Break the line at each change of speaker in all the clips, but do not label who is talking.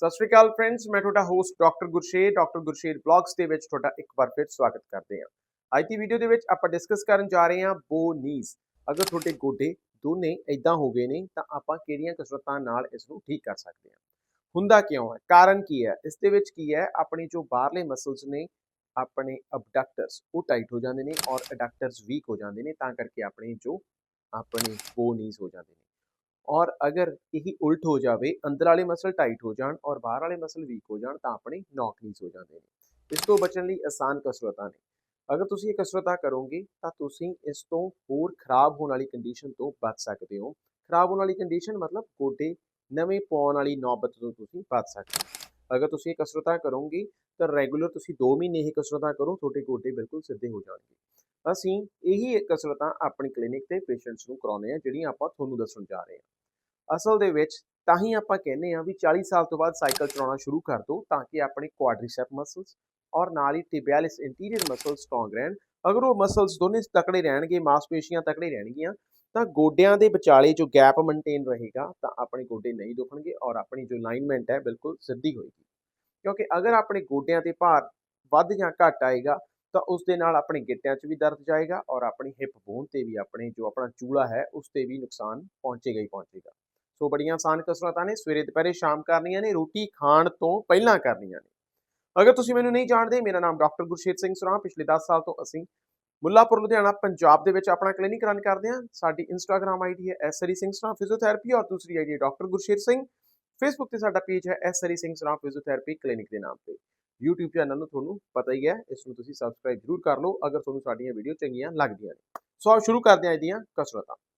ਸਤਿ ਸ਼੍ਰੀ ਅਕਾਲ ਫਰੈਂਡਸ ਮੈਂ ਤੁਹਾਡਾ host doctor Gursher doctor Gursher blogs ਦੇ ਵਿੱਚ ਤੁਹਾਡਾ ਇੱਕ ਵਾਰ ਫਿਰ ਸਵਾਗਤ ਕਰਦੇ ਹਾਂ। ਅੱਜ ਦੀ ਵੀਡੀਓ ਦੇ ਵਿੱਚ ਆਪਾਂ ਡਿਸਕਸ ਕਰਨ ਜਾ ਰਹੇ ਹਾਂ ਬੋ ਨੀਜ਼ ਅਗਰ ਤੁਹਾਡੇ ਗੋਡੇ ਦੋਨੇ ਇਦਾਂ ਹੋ ਗਏ ਨੇ, ਤਾਂ ਆਪਾਂ ਕਿਹੜੀਆਂ ਕਸਰਤਾਂ ਨਾਲ ਇਸ ਨੂੰ ਠੀਕ ਕਰ ਸਕਦੇ ਹਾਂ? ਹੁੰਦਾ ਕਿਉਂ ਹੈ? ਕਾਰਨ ਕੀ ਹੈ? ਇਸ ਦੇ ਵਿੱਚ ਕੀ ਹੈ? ਆਪਣੇ ਜੋ ਬਾਹਰਲੇ ਮਸਲਸ ਨੇ, ਆਪਣੇ ਅਬਡਕਟਰਸ ਉਹ ਟਾਈਟ ਹੋ ਜਾਂਦੇ ਨੇ ਔਰ ਅਡਕਟਰਸ ਵੀਕ ਹੋ ਜਾਂਦੇ ਨੇ, ਤਾਂ ਕਰਕੇ ਆਪਣੇ ਜੋ ਆਪਣੇ ਬੋ ਨੀਜ਼ ਹੋ ਜਾਂਦੇ ਨੇ। ਔਰ ਅਗਰ ਇਹੀ ਉਲਟ ਹੋ ਜਾਵੇ, ਅੰਦਰ ਵਾਲੇ ਮਸਲ ਟਾਈਟ ਹੋ ਜਾਣ ਔਰ ਬਾਹਰ ਵਾਲੇ ਮਸਲ ਵੀਕ ਹੋ ਜਾਣ, ਤਾਂ ਆਪਣੇ ਨੌਕ ਨੀਜ਼ ਹੋ ਜਾਂਦੇ ਨੇ। ਇਸ ਤੋਂ ਬਚਣ ਲਈ ਆਸਾਨ ਕਸਰਤਾਂ ਨੇ। ਅਗਰ ਤੁਸੀਂ ਇਹ ਕਸਰਤਾਂ ਕਰੋਗੇ, ਤਾਂ ਤੁਸੀਂ ਇਸ ਤੋਂ ਹੋਰ ਖਰਾਬ ਹੋਣ ਵਾਲੀ ਕੰਡੀਸ਼ਨ ਤੋਂ ਬਚ ਸਕਦੇ ਹੋ। ਖਰਾਬ ਹੋਣ ਵਾਲੀ ਕੰਡੀਸ਼ਨ ਮਤਲਬ ਗੋਡੇ ਨਵੇਂ ਪਾਉਣ ਵਾਲੀ ਨੌਬਤ ਤੋਂ ਤੁਸੀਂ ਬਚ ਸਕਦੇ ਹੋ। ਅਗਰ ਤੁਸੀਂ ਇਹ ਕਸਰਤਾਂ ਕਰੋਗੇ, ਤਾਂ ਰੈਗੂਲਰ ਤੁਸੀਂ 2 ਮਹੀਨੇ ਇਹ ਕਸਰਤਾਂ ਕਰੋ, ਤੁਹਾਡੇ ਗੋਡੇ ਬਿਲਕੁਲ ਸਿੱਧੇ ਹੋ ਜਾਣਗੇ। ਅਸੀਂ ਇਹੀ ਕਸਰਤਾਂ ਆਪਣੀ ਕਲੀਨਿਕ ਤੇ ਪੇਸ਼ੈਂਟਸ ਨੂੰ ਕਰਾਉਨੇ ਆ ਜਿਹੜੀਆਂ ਆਪਾਂ ਤੁਹਾਨੂੰ ਦੱਸਣ ਜਾ ਰਹੇ ਹਾਂ। ਅਸਲ ਦੇ ਵਿੱਚ ਤਾਂ ਹੀ ਆਪਾਂ ਕਹਿੰਦੇ ਆ ਵੀ 40 ਸਾਲ ਤੋਂ ਬਾਅਦ ਸਾਈਕਲ ਚਲਾਉਣਾ ਸ਼ੁਰੂ ਕਰ ਦਿਓ ਤਾਂ ਕਿ ਆਪਣੇ ਕੁਆਡਰੀਸੈਪ ਮਸਲਸ ਔਰ ਨਾਲ ਹੀ ਟਿਬਿਆਲਿਸ ਇੰਟੀਰੀਅਰ ਮਸਲ ਸਟਰੋਂਗ ਰਹਿਣ। ਅਗਰ ਉਹ ਮਸਲਸ ਦੋਨੇ ਤਕੜੇ ਰਹਿਣਗੇ, ਮਾਸਪੇਸ਼ੀਆਂ ਤਕੜੇ ਰਹਿਣਗੀਆਂ, ਤਾਂ ਗੋਡਿਆਂ ਦੇ ਵਿਚਾਲੇ ਜੋ ਗੈਪ ਮੇਨਟੇਨ ਰਹੇਗਾ ਤਾਂ ਆਪਣੇ ਗੋਡੇ ਨਹੀਂ ਦੁਖਣਗੇ ਔਰ ਆਪਣੀ ਜੋ ਅਲਾਈਨਮੈਂਟ ਹੈ ਬਿਲਕੁਲ ਸਿੱਧੀ ਹੋਏਗੀ। ਕਿਉਂਕਿ ਅਗਰ ਆਪਣੇ ਗੋਡਿਆਂ ਤੇ ਭਾਰ ਵੱਧ ਜਾਂ ਘਟ ਆਏਗਾ, ਤਾਂ ਉਸ ਦੇ ਨਾਲ ਆਪਣੇ ਗਿੱਟਿਆਂ 'ਚ ਵੀ ਦਰਦ ਜਾਏਗਾ ਔਰ ਆਪਣੀ ਹਿਪ ਬੋਨ ਤੇ ਵੀ ਆਪਣੇ ਜੋ ਆਪਣਾ ਚੂਲਾ ਹੈ, ਉਸ ਤੇ ਵੀ ਨੁਕਸਾਨ ਪਹੁੰਚੇਗਾ ਹੀ ਪਹੁੰਚੇਗਾ। ਸੋ ਬੜੀਆਂ ਆਸਾਨ ਕਸਰਤਾਂ ਨੇ, ਸਵੇਰੇ, ਦੁਪਹਿਰੇ, ਸ਼ਾਮ ਕਰਨੀਆਂ ਨੇ, ਰੋਟੀ ਖਾਣ ਤੋਂ ਪਹਿਲਾਂ ਕਰਨੀਆਂ ਨੇ। ਅਗਰ ਤੁਸੀਂ ਮੈਨੂੰ ਨਹੀਂ ਜਾਣਦੇ, ਮੇਰਾ ਨਾਮ ਡਾਕਟਰ ਗੁਰਸ਼ੇਰ ਸਿੰਘ ਸੁਰਾ, ਪਿਛਲੇ 10 ਸਾਲ ਤੋਂ ਅਸੀਂ ਮੁੱਲਾਪੁਰ, ਲੁਧਿਆਣਾ, ਪੰਜਾਬ ਦੇ ਵਿੱਚ ਆਪਣਾ ਕਲੀਨਿਕ ਰਨ ਕਰਦੇ ਹਾਂ। ਸਾਡੀ ਇੰਸਟਾਗ੍ਰam ਆਈਡੀ ਹੈ ਐਸਰੀ ਸਿੰਘ ਸੁਰਾ ਫਿਜ਼ੀਓਥੈਰੇਪੀ ਔਰ ਦੂਸਰੀ ਆਈਡੀ ਹੈ ਡਾਕਟਰ ਗੁਰਸ਼ੇਰ ਸਿੰਘ। ਫੇਸਬੁੱਕ ਤੇ ਸਾਡਾ ਪੇਜ ਹੈ ਐਸਰੀ ਸਿੰਘ ਸੁਰਾ ਫਿਜ਼ੀਓਥੈਰੇਪੀ ਕਲੀਨਿਕ ਦੇ ਨਾਮ ਤੇ। YouTube ਚੈਨਲ ਨੂੰ ਤੁਹਾਨੂੰ ਪਤਾ ਹੀ ਹੈ, ਇਸ ਨੂੰ ਤੁਸੀਂ ਸਬਸਕ੍ਰਾਈਬ ਜ਼ਰੂਰ ਕਰ ਲਓ ਅਗਰ ਤੁਹਾਨੂੰ ਸਾਡੀਆਂ ਵੀਡੀਓ ਚੰਗੀਆਂ ਲੱਗਦੀਆਂ ਨੇ। ਸੋ ਆਓ ਸ਼ੁਰੂ ਕਰਦੇ ਹਾਂ ਅੱਜ ਦੀਆਂ ਕਸਰਤਾਂ।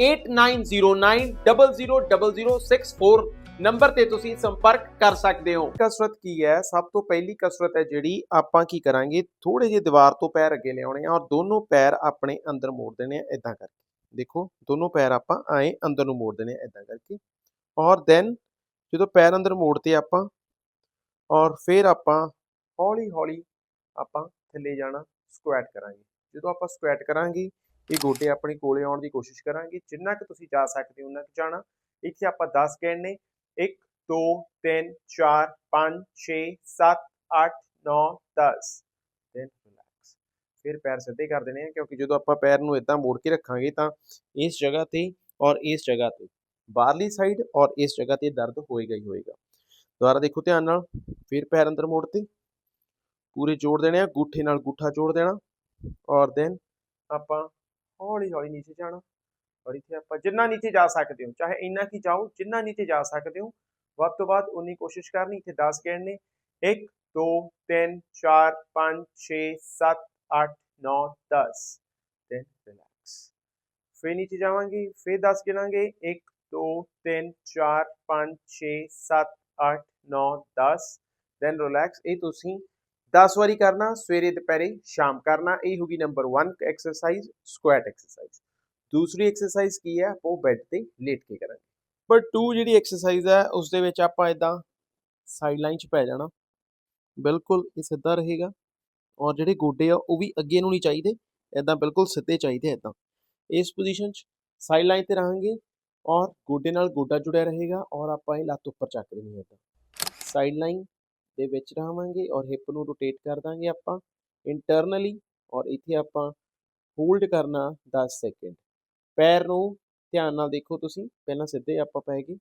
8909000064 ਨੰਬਰ ਤੇ ਤੁਸੀਂ ਸੰਪਰਕ ਕਰ ਸਕਦੇ ਹੋ। ਕਸਰਤ ਕੀ ਹੈ? ਸਭ ਤੋਂ ਪਹਿਲੀ ਕਸਰਤ ਹੈ ਜਿਹੜੀ ਆਪਾਂ ਕੀ ਕਰਾਂਗੇ? ਥੋੜੇ ਜਿਹੇ ਦੀਵਾਰ ਤੋਂ ਪੈਰ ਅੱਗੇ ਲਿਆਉਣੇ ਆ ਔਰ ਦੋਨੋਂ ਪੈਰ ਆਪਣੇ ਅੰਦਰ ਮੋੜ ਦੇਣੇ ਆ ਇਦਾਂ ਕਰਕੇ। ਦੇਖੋ, ਦੋਨੋਂ ਪੈਰ ਆਪਾਂ ਆਏ ਅੰਦਰ ਨੂੰ ਮੋੜ ਦੇਣੇ ਆ ਇਦਾਂ ਕਰਕੇ। ਔਰ ਦੈਨ ਜਦੋਂ ਪੈਰ ਅੰਦਰ ਮੋੜਤੇ ਆਪਾਂ, ਔਰ ਫਿਰ ਆਪਾਂ ਹੌਲੀ ਹੌਲੀ ਆਪਾਂ ਥੱਲੇ ਜਾਣਾ ਸਕੁਐਟ ਕਰਾਂਗੇ। ਜਦੋਂ ਆਪਾਂ ਸਕੁਐਟ ਕਰਾਂਗੇ ਇਹ ਗੋਡੇ ਆਪਣੇ ਕੋਲੇ ਆਉਣ ਦੀ ਕੋਸ਼ਿਸ਼ ਕਰਾਂਗੇ। ਜਿੰਨਾ ਕਿ ਤੁਸੀਂ ਜਾ ਸਕਦੇ ਹੋ ਉਹਨਾਂ ਕਿ ਜਾਣਾ। ਇੱਥੇ ਆਪਾਂ 10 ਗਿਣਨੇ 1 2 3 4 5 6 7 8 9 10 ਦੈਨ ਰਿਲੈਕਸ ਫਿਰ ਪੈਰ ਸਿੱਧੇ ਕਰ ਦੇਣੇ ਆ, ਕਿਉਂਕਿ ਜਦੋਂ ਆਪਾਂ ਪੈਰ ਨੂੰ ਇਦਾਂ ਮੋੜ ਕੇ ਰੱਖਾਂਗੇ ਤਾਂ ਇਸ ਜਗ੍ਹਾ ਤੇ ਔਰ ਇਸ ਜਗ੍ਹਾ ਤੇ ਬਾਹਰਲੀ ਸਾਈਡ ਔਰ ਇਸ ਜਗ੍ਹਾ ਤੇ ਦਰਦ ਹੋਏਗਾ ਹੀ ਹੋਏਗਾ। ਦੁਬਾਰਾ ਦੇਖੋ ਧਿਆਨ ਨਾਲ। ਫਿਰ ਪੈਰ ਅੰਦਰ ਮੋੜਤੇ। ਪੂਰੇ ਜੋੜ ਦੇਣੇ ਆ। ਗੂਠੇ ਨਾਲ ਗੂਠਾ ਜੋੜ ਦੇਣਾ। ਔਰ ਦੈਨ ਆਪਾਂ ਹੌਲੀ ਹੌਲੀ ਨੀਚੇ ਜਾਣਾ। ਔਰ ਇੱਥੇ ਆਪਾਂ ਜਿੰਨਾ ਨੀਚੇ ਜਾ ਸਕਦੇ ਹੋ, ਚਾਹੇ ਇੰਨਾ ਕੀ ਜਾਓ, ਜਿੰਨਾ ਨੀਚੇ ਜਾ ਸਕਦੇ ਹੋ, ਵੱਧ ਤੋਂ ਵੱਧ ਉਨੀ ਕੋਸ਼ਿਸ਼ ਕਰਨੀ, ਇੱਥੇ 10 ਗਿਣਨੇ 1 2 3 4 5 6 7 8 9 10 ਦੈਨ ਰਿਲੈਕਸ ਫਿਰ ਨੀਚੇ ਜਾਵਾਂਗੇ, ਫਿਰ 10 ਗਿਣਾਂਗੇ। 1 2 3 4 5 6 7 8 9 10 ਦੈਨ ਰਿਲੈਕਸ ਇਹ ਤੁਸੀਂ 10 ਵਾਰੀ ਕਰਨਾ, ਸਵੇਰੇ, ਦੁਪਹਿਰੇ, ਸ਼ਾਮ ਕਰਨਾ, ਇਹ ਹੋਗੀ ਨੰਬਰ 1 ਐਕਸਰਸਾਈਜ਼ ਸਕੁਐਟ ਐਕਸਰਸਾਈਜ਼ ਦੂਸਰੀ ਐਕਸਰਸਾਈਜ਼ ਕੀ ਹੈ? ਉਹ ਬੈੱਡ ਤੇ ਲੇਟ ਕੇ ਕਰਾਂਗੇ। ਪਰ 2 ਜਿਹੜੀ ਐਕਸਰਸਾਈਜ਼ ਹੈ ਉਸ ਦੇ ਵਿੱਚ ਆਪਾਂ ਇਦਾਂ ਸਾਈਡ ਲਾਈਨ 'ਚ ਪੈ ਜਾਣਾ। ਬਿਲਕੁਲ ਇਹ ਸਿੱਧਾ ਰਹੇਗਾ। ਔਰ ਜਿਹੜੇ ਗੋਡੇ ਆ, ਉਹ ਵੀ ਅੱਗੇ ਨੂੰ ਨਹੀਂ ਚਾਹੀਦੇ। ਇਦਾਂ ਬਿਲਕੁਲ ਸਿੱਧੇ ਚਾਹੀਦੇ ਇਦਾਂ ਇਸ ਪੋਜੀਸ਼ਨ 'ਚ ਸਾਈਡ ਲਾਈਨ ਤੇ ਰਹਾਂਗੇ ਔਰ ਗੋਡੇ ਨਾਲ ਗੋਡਾ ਜੁੜਿਆ ਰਹੇਗਾ ਔਰ ਆਪਾਂ ਇਹ ਲੱਤ ਉੱਪਰ ਚੱਕ ਦੇਣੀ ਹੈ ਇਦਾਂ ਸਾਈਡ ਲਾਈਨ ਦੇ ਵਿੱਚ ਰਹਾਂਗੇ ਔਰ ਹਿਪ ਨੂੰ ਰੋਟੇਟ ਕਰ ਦਾਂਗੇ ਆਪਾਂ ਇੰਟਰਨਲੀ ਔਰ ਇੱਥੇ ਆਪਾਂ ਹੋਲਡ ਕਰਨਾ 10 ਸੈਕਿੰਡ ਪੈਰ ਨੂੰ ਧਿਆਨ ਨਾਲ ਦੇਖੋ ਤੁਸੀਂ, ਪਹਿਲਾਂ ਸਿੱਧੇ ਆਪਾਂ ਪੈ ਗਏ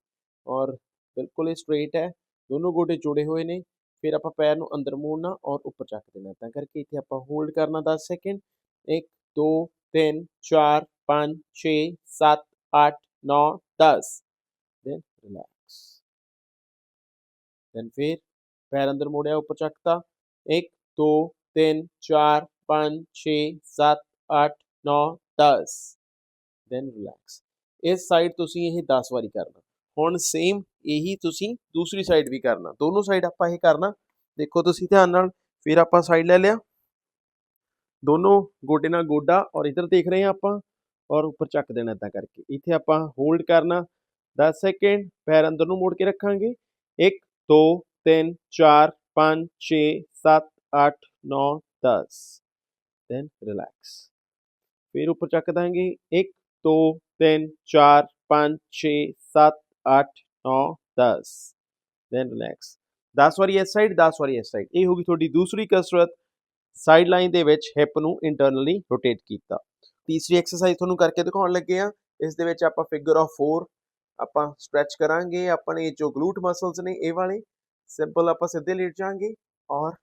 ਔਰ ਬਿਲਕੁਲ ਹੀ ਸਟ੍ਰੇਟ ਹੈ, ਦੋਨੋਂ ਗੋਡੇ ਜੁੜੇ ਹੋਏ ਨੇ, ਫਿਰ ਆਪਾਂ ਪੈਰ ਨੂੰ ਅੰਦਰ ਮੋੜਨਾ ਔਰ ਉੱਪਰ ਚੱਕ ਦੇਣਾ, ਤਾਂ ਕਰਕੇ ਇੱਥੇ ਆਪਾਂ ਹੋਲਡ ਕਰਨਾ 10 ਸੈਕਿੰਡ 1 2 3 4 5 6 7 8 9 10 ਦੈਨ ਰਿਲੈਕਸ ਦੈਨ ਫਿਰ ਪੈਰ ਅੰਦਰ ਮੋੜਿਆ, ਉੱਪਰ ਚੱਕਤਾ। 1 2 3 4 5 6 7 8 9 10 ਦੈਨ ਰਿਲੈਕਸ ਇਸ ਸਾਈਡ ਤੁਸੀਂ ਇਹ 10 ਵਾਰੀ ਕਰਨਾ। ਹੁਣ ਸੇਮ ਇਹੀ ਤੁਸੀਂ ਦੂਸਰੀ ਸਾਈਡ ਵੀ ਕਰਨਾ। ਦੋਨੋਂ ਸਾਈਡ ਆਪਾਂ ਇਹ ਕਰਨਾ। ਦੇਖੋ ਤੁਸੀਂ ਧਿਆਨ ਨਾਲ, ਫਿਰ ਆਪਾਂ ਸਾਈਡ ਲੈ ਲਿਆ। ਦੋਨੋਂ ਗੋਡੇ ਨਾਲ ਗੋਡਾ ਔਰ ਇਧਰ ਦੇਖ ਰਹੇ ਹਾਂ ਆਪਾਂ ਔਰ ਉੱਪਰ ਚੱਕ ਦੇਣਾ ਇਦਾਂ ਕਰਕੇ। ਇੱਥੇ ਆਪਾਂ ਹੋਲਡ ਕਰਨਾ। 10 ਸੈਕਿੰਡ ਪੈਰ ਅੰਦਰ ਨੂੰ ਮੋੜ ਕੇ ਰੱਖਾਂਗੇ। 1 2 3 4 5 6 7 8 9 10 ਦੈਨ ਰਿਲੈਕਸ ਫਿਰ ਉੱਪਰ ਚੱਕ ਦਾਂਗੇ। 1 2 3 4 5 6 7 8 9 10 ਦੈਨ ਰਿਲੈਕਸ 10 ਵਾਰੀ ਇਸ ਸਾਈਡ 10 ਵਾਰੀ ਇਸ ਸਾਈਡ ਇਹ ਹੋਗੀ ਤੁਹਾਡੀ ਦੂਸਰੀ ਕਸਰਤ। ਸਾਈਡ ਲਾਈਨ ਦੇ ਵਿੱਚ ਹਿਪ ਨੂੰ ਇੰਟਰਨਲੀ ਰੋਟੇਟ ਕੀਤਾ। ਤੀਸਰੀ ਐਕਸਰਸਾਈਜ਼ ਤੁਹਾਨੂੰ ਕਰਕੇ ਦਿਖਾਉਣ ਲੱਗੇ ਆ ਇਸ ਦੇ ਵਿੱਚ ਆਪਾਂ ਫਿਗਰ ਆਫ 4 ਆਪਾਂ ਸਟ੍ਰੈਚ ਕਰਾਂਗੇ। ਆਪਣੇ ਜੋ ਗਲੂਟ ਮਸਲਸ ਨੇ, ਇਹ ਵਾਲੇ। ਸਿੰਪਲ ਆਪਾਂ ਸਿੱਧੇ ਲੇਟ ਜਾਾਂਗੇ ਔਰ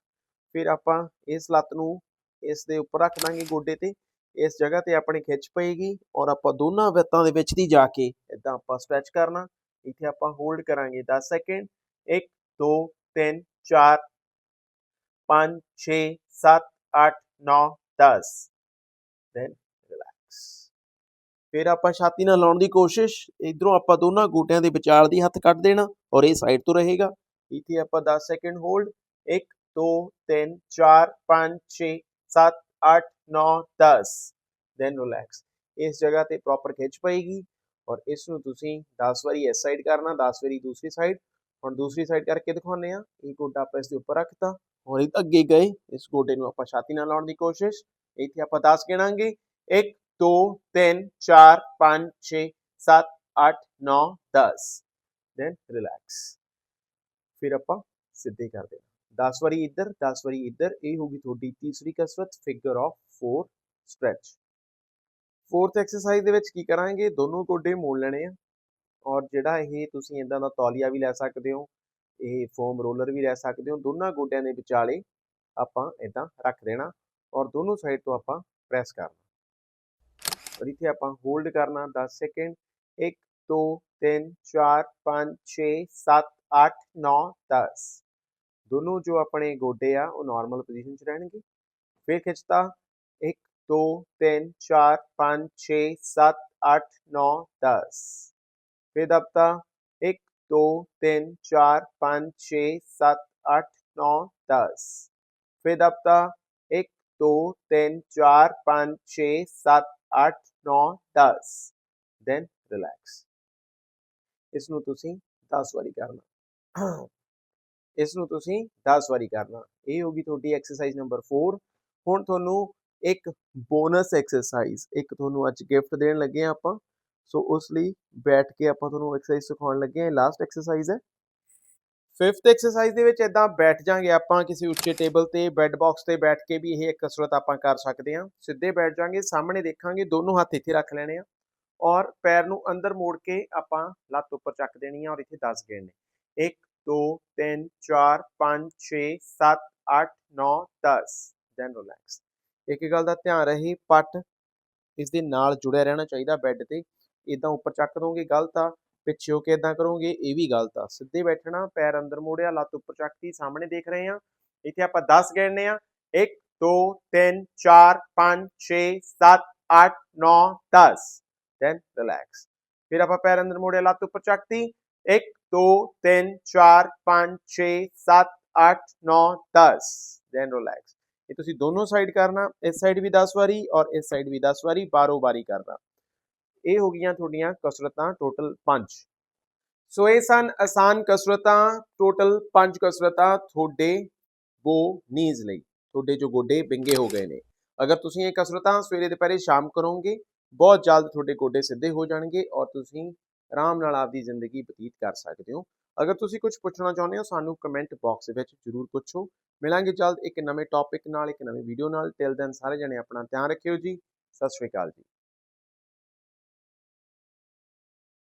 ਫਿਰ ਆਪਾਂ ਇਸ ਲੱਤ ਨੂੰ ਇਸ ਦੇ ਉੱਪਰ ਰੱਖ ਦਾਂਗੇ ਗੋਡੇ ਤੇ, ਇਸ ਜਗ੍ਹਾ ਤੇ ਆਪਣੀ ਖਿੱਚ ਪਏਗੀ ਔਰ ਆਪਾਂ ਦੋਨਾਂ ਵਿੱਤਾਂ ਦੇ ਵਿੱਚ ਦੀ ਜਾ ਕੇ ਇਦਾਂ ਆਪਾਂ ਸਟ੍ਰੈਚ ਕਰਨਾ, ਇੱਥੇ ਆਪਾਂ ਹੋਲਡ ਕਰਾਂਗੇ 10 ਸੈਕਿੰਡ 1 2 3 4 5 6 7 8 9 10 ਦੈਨ ਰਿਲੈਕਸ ਫਿਰ ਆਪਾਂ ਛਾਤੀ ਨਾਲ ਲਾਉਣ ਦੀ ਕੋਸ਼ਿਸ਼, ਇਧਰੋਂ ਆਪਾਂ ਦੋਨਾਂ ਗੋਡਿਆਂ ਦੇ ਵਿਚਾਲ ਦੀ ਹੱਥ ਕੱਢ ਦੇਣਾ ਔਰ ਇਹ ਸਾਈਡ ਤੋਂ ਰਹੇਗਾ। ਇੱਥੇ ਆਪਾਂ 10 ਸੈਕਿੰਡ ਹੋਲਡ 1 2 3 4 5 6 7 8 9 10 ਦੈਨ ਰਿਲੈਕਸ ਇਸ ਜਗ੍ਹਾ ਤੇ ਪ੍ਰੋਪਰ ਖਿੱਚ ਪਏਗੀ ਔਰ ਇਸ ਨੂੰ ਤੁਸੀਂ 10 ਵਾਰੀ ਇਸ ਸਾਈਡ ਕਰਨਾ 10 ਵਾਰੀ ਦੂਸਰੀ ਸਾਈਡ ਹੁਣ ਦੂਸਰੀ ਸਾਈਡ ਕਰਕੇ ਦਿਖਾਉਂਦੇ ਆ ਇਹ ਗੋਡਾ ਆਪਾਂ ਇਸ ਦੇ ਉੱਪਰ ਰੱਖਤਾ ਔਰ ਇਹ ਅੱਗੇ ਗਏ ਇਸ ਗੋਡੇ ਨੂੰ ਆਪਾਂ ਛਾਤੀ ਨਾਲ ਲਾਉਣ ਦੀ ਕੋਸ਼ਿਸ਼ ਇੱਥੇ ਆਪਾਂ 10 ਗਿਣਾਂਗੇ 1 2 3 4 5 6 7 8 9 10 ਦੈਨ ਰਿਲੈਕਸ ਫਿਰ ਆਪਾਂ ਸਿੱਧੇ ਕਰ ਦੇਣਾ 10 ਵਾਰੀ ਇੱਧਰ 10 ਵਾਰੀ ਇੱਧਰ, ਇਹ ਹੋਗੀ ਤੁਹਾਡੀ ਤੀਸਰੀ ਕਸਰਤ figure of 4 stretch fourth exercise ਦੇ ਵਿੱਚ ਕੀ ਕਰਾਂਗੇ? ਦੋਨੋਂ ਗੋਡੇ ਮੋੜ ਲੈਣੇ ਆ। ਔਰ ਜਿਹੜਾ ਇਹ ਤੁਸੀਂ ਇਦਾਂ ਦਾ ਤੌਲੀਆ ਵੀ ਲੈ ਸਕਦੇ ਹੋ, ਇਹ ਫੋਮ ਰੋਲਰ ਵੀ ਲੈ ਸਕਦੇ ਹੋ, ਦੋਨਾਂ ਗੋਡਿਆਂ ਦੇ ਵਿਚਾਲੇ ਆਪਾਂ ਇਦਾਂ ਰੱਖ ਦੇਣਾ ਔਰ ਦੋਨੋਂ ਸਾਈਡ ਤੋਂ ਆਪਾਂ ਪ੍ਰੈਸ ਕਰਨਾ। ਔਰ ਇੱਥੇ ਆਪਾਂ ਹੋਲਡ ਕਰਨਾ 10 ਸੈਕਿੰਡ 1 2 3 4 5 6 7 8 9 10 ਦੋਨੋਂ ਜੋ ਆਪਣੇ ਗੋਡੇ ਆ ਉਹ ਨਾਰਮਲ ਪੋਜੀਸ਼ਨ 'ਚ ਰਹਿਣਗੇ ਫਿਰ ਖਿੱਚਤਾ 1 2 3 4 5 6 7 8 9 10 ਫਿਰ ਦਬਤਾ 1 2 3 4 5 6 7 8 9 10 ਫਿਰ ਦਬਤਾ 1 2 3 4 5 6 7 8 9 10 ਦੈਨ ਰਿਲੈਕਸ ਇਸ ਨੂੰ ਤੁਸੀਂ 10 ਵਾਰੀ ਕਰਨਾ ਇਸ ਨੂੰ ਤੁਸੀਂ 10 ਵਾਰੀ ਕਰਨਾ। ਇਹ ਹੋਗੀ ਤੁਹਾਡੀ ਐਕਸਰਸਾਈਜ਼ ਨੰਬਰ 4 ਹੁਣ ਤੁਹਾਨੂੰ ਇੱਕ ਬੋਨਸ ਐਕਸਰਸਾਈਜ਼ ਇੱਕ ਤੁਹਾਨੂੰ ਅੱਜ ਗਿਫਟ ਦੇਣ ਲੱਗੇ ਆ ਆਪਾਂ। ਸੋ ਉਸ ਲਈ ਬੈਠ ਕੇ ਆਪਾਂ ਤੁਹਾਨੂੰ ਐਕਸਰਸਾਈਜ਼ ਸਿਖਾਉਣ ਲੱਗੇ ਆ ਲਾਸਟ ਐਕਸਰਸਾਈਜ਼ ਹੈ। ਫਿਫਥ ਐਕਸਰਸਾਈਜ਼ ਦੇ ਵਿੱਚ ਇਦਾਂ ਬੈਠ ਜਾਾਂਗੇ ਆਪਾਂ ਕਿਸੇ ਉੱਚੇ ਟੇਬਲ ਤੇ ਬੈੱਡ ਬਾਕਸ ਤੇ ਬੈਠ ਕੇ ਵੀ ਇਹ ਕਸਰਤ ਆਪਾਂ ਕਰ ਸਕਦੇ ਹਾਂ। ਸਿੱਧੇ ਬੈਠ ਜਾਾਂਗੇ, ਸਾਹਮਣੇ ਦੇਖਾਂਗੇ, ਦੋਨੋਂ ਹੱਥ ਇੱਥੇ ਰੱਖ ਲੈਣੇ ਆ। ਔਰ ਪੈਰ ਨੂੰ ਅੰਦਰ ਮੋੜ ਕੇ ਆਪਾਂ ਲੱਤ ਉੱਪਰ ਚੱਕ ਦੇਣੀ ਆ ਔਰ ਇੱਥੇ 10 ਗਿਣਨੇ। 1 2 3 4 5 6 7 8 9 10 ਦੈਨ ਰਿਲੈਕਸ ਇੱਕ ਗੱਲ ਦਾ ਧਿਆਨ ਰਹੇ, ਪੱਟ ਇਸ ਦੇ ਨਾਲ ਜੁੜਿਆ ਰਹਿਣਾ ਚਾਹੀਦਾ ਬੈੱਡ ਤੇ। ਇਦਾਂ ਉੱਪਰ ਚੱਕ ਦੋਗੇ ਗਲਤ ਆ, ਪਿੱਛੇ ਹੋ ਕੇ ਇਦਾਂ ਕਰੋਗੇ, ਇਹ ਵੀ ਗਲਤ ਆ। ਸਿੱਧੇ ਬੈਠਣਾ, ਪੈਰ ਅੰਦਰ ਮੋੜਿਆ, ਲੱਤ ਉੱਪਰ ਚੱਕਤੀ ਸਾਹਮਣੇ ਦੇਖ ਰਹੇ ਆ ਇੱਥੇ ਆਪਾਂ 10 ਗਿਣਨੇ ਆ 1 2 3 4 5 6 7 8 9 10 ਦੈਨ ਰਿਲੈਕਸ ਫਿਰ ਆਪਾਂ ਪੈਰ ਅੰਦਰ ਮੋੜਿਆ, ਲੱਤ ਉੱਪਰ ਚੱਕਤੀ 1 2 3 4 5 6 7 8 9 10 ਦੈਨ ਰਿਲੈਕਸ ਇਹ ਤੁਸੀਂ ਦੋਨੋਂ ਸਾਈਡ ਕਰਨਾ ਇਸ ਸਾਈਡ ਵੀ 10 ਵਾਰੀ ਔਰ ਇਸ ਸਾਈਡ ਵੀ 10 ਵਾਰੀ ਬਾਰੋ ਬਾਰੀ ਕਰਨਾ ਇਹ ਹੋ ਗਈਆਂ ਤੁਹਾਡੀਆਂ ਕਸਰਤਾਂ ਟੋਟਲ 5 ਸੋ ਇਹ ਸਨ ਆਸਾਨ ਕਸਰਤਾਂ ਟੋਟਲ 5 ਕਸਰਤਾਂ ਤੁਹਾਡੇ ਬੋ ਨੀਜ਼ ਲਈ ਤੁਹਾਡੇ ਜੋ ਗੋਡੇ ਵਿੰਗੇ ਹੋ ਗਏ ਨੇ ਅਗਰ ਤੁਸੀਂ ਇਹ ਕਸਰਤਾਂ ਸਵੇਰੇ ਦੁਪਹਿਰੇ ਸ਼ਾਮ ਕਰੋਗੇ ਬਹੁਤ ਜਲਦ ਤੁਹਾਡੇ ਗੋਡੇ ਸਿੱਧੇ ਹੋ ਜਾਣਗੇ ਔਰ ਤੁਸੀਂ ਆਰਾਮ ਨਾਲ ਆਪਦੀ ਜ਼ਿੰਦਗੀ ਬਤੀਤ ਕਰ ਸਕਦੇ ਹੋ। ਅਗਰ ਤੁਸੀਂ ਕੁਝ ਪੁੱਛਣਾ ਚਾਹੁੰਦੇ ਹੋ, ਸਾਨੂੰ ਕਮੈਂਟ ਬਾਕਸ ਵਿੱਚ ਜ਼ਰੂਰ ਪੁੱਛੋ। ਮਿਲਾਂਗੇ ਜਲਦ ਇੱਕ ਨਵੇਂ ਟੌਪਿਕ ਨਾਲ, ਇੱਕ ਨਵੀਂ ਵੀਡੀਓ ਨਾਲ। ਟਿਲ ਦੈਨ ਸਾਰੇ ਜਣੇ ਆਪਣਾ ਧਿਆਨ ਰੱਖਿਓ ਜੀ। ਸਤਿ ਸ਼੍ਰੀ ਅਕਾਲ ਜੀ।